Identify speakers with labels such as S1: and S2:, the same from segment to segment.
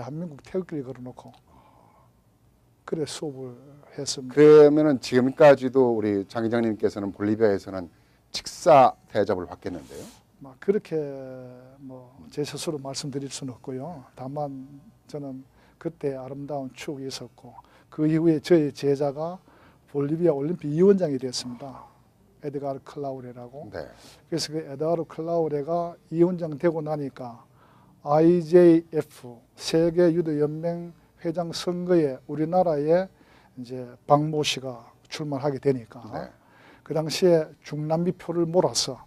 S1: 대한민국 태극기를 걸어놓고 그래 수업을 했습니다.
S2: 그러면은 지금까지도 우리 장 기장님께서는 볼리비아에서는 직사 대접을 받겠는데요.
S1: 막 그렇게 뭐 제 스스로 말씀드릴 수는 없고요. 다만 저는 그때 아름다운 추억이 있었고 그 이후에 저희 제자가 볼리비아 올림픽 위원장이 됐습니다. 에드가르 클라우레라고.
S2: 네.
S1: 그래서 그 에드가르 클라우레가 위원장 되고 나니까 IJF 세계 유도 연맹 회장 선거에 우리나라에 이제 박모 씨가 출마하게 되니까
S2: 네.
S1: 그 당시에 중남미 표를 몰아서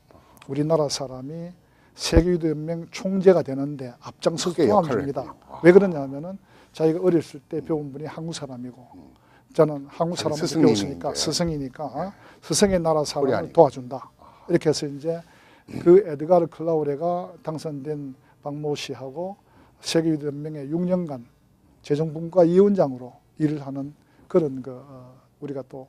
S1: 우리나라 사람이 세계 유도 연맹 총재가 되는데 앞장서.
S2: 했군요. 아.
S1: 왜 그러냐면은 자기가 어렸을 때 배운 분이 한국 사람이고 저는 한국 사람한테 배웠으니까
S2: 거예요.
S1: 스승이니까 어? 스승의 나라 사람을. 도와준다. 이렇게 해서 이제 그 에드가르 클라우레가 당선된 박모 씨하고 세계유도연맹에 6년간 재정분과 위원장으로 일을 하는 그런 그 어, 우리가 또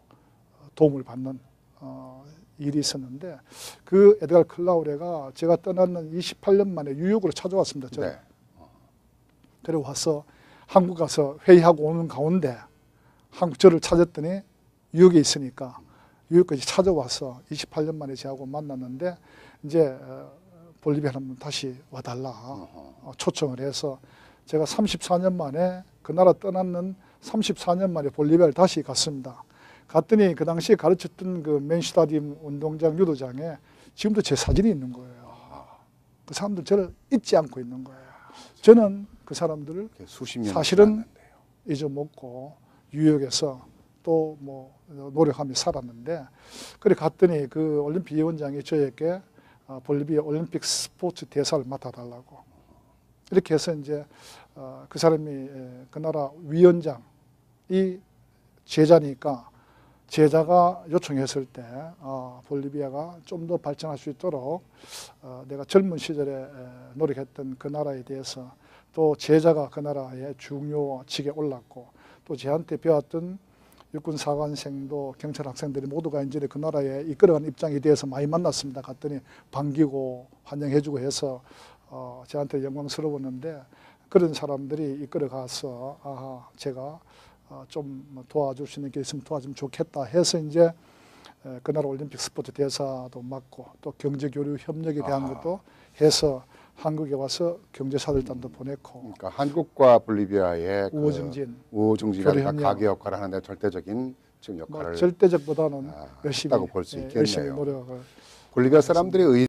S1: 도움을 받는 어, 일이 있었는데 그 에드가르 클라우레가 제가 떠나는 28년 만에 뉴욕으로 찾아왔습니다. 저
S2: 네.
S1: 그래 와서 한국 가서 회의하고 오는 가운데 한국 저를 찾았더니 뉴욕에 있으니까 뉴욕까지 찾아와서 28년 만에 저하고 만났는데 이제 어, 볼리비아 한번 다시 와달라 어, 초청을 해서 제가 34년 만에 그 나라 떠났는 34년 만에 볼리비아를 다시 갔습니다. 갔더니 그 당시에 가르쳤던 그 맨슈타디움 운동장 유도장에 지금도 제 사진이 있는 거예요. 그 사람들 저를 잊지 않고 있는 거예요. 저는 그 사람들을 사실은. 잊어먹고 뉴욕에서 또 뭐 노력하며 살았는데 그래 갔더니 그 올림픽 위원장이 저에게 어, 볼리비아 올림픽 스포츠 대사를 맡아달라고. 이렇게 해서 이제 어, 그 사람이 에, 그 나라 위원장이 제자니까 제자가 요청했을 때 어, 볼리비아가 좀 더 발전할 수 있도록 어, 내가 젊은 시절에 에, 노력했던 그 나라에 대해서 또 제자가 그 나라의 중요직에 올랐고 또 저한테 배웠던 육군 사관생도 경찰 학생들이 모두가 이제 그 나라에 이끌어가는 입장에 대해서 많이 만났습니다. 갔더니 반기고 환영해주고 해서 어, 저한테 영광스러웠는데 그런 사람들이 이끌어가서 아하 제가 어, 좀 도와줄 수 있는 게 있으면 도와주면 좋겠다 해서 이제 에, 그 나라 올림픽 스포츠 대사도 맡고 또 경제 교류 협력에 대한
S2: 아하.
S1: 것도 해서 한국에 와서 경제사들단도 보냈고
S2: 그러니까 한국과 볼리비아의 그
S1: 우호증진
S2: 우호증진과
S1: 교류 협력.
S2: 가계 역할을 하는데 절대적인 지금
S1: 뭐
S2: 역할을
S1: 절대적보다는
S2: 아,
S1: 열심히
S2: 했다고 볼수
S1: 예,
S2: 있겠네요.
S1: 열심히 노력을
S2: 볼리비아 사람들이 의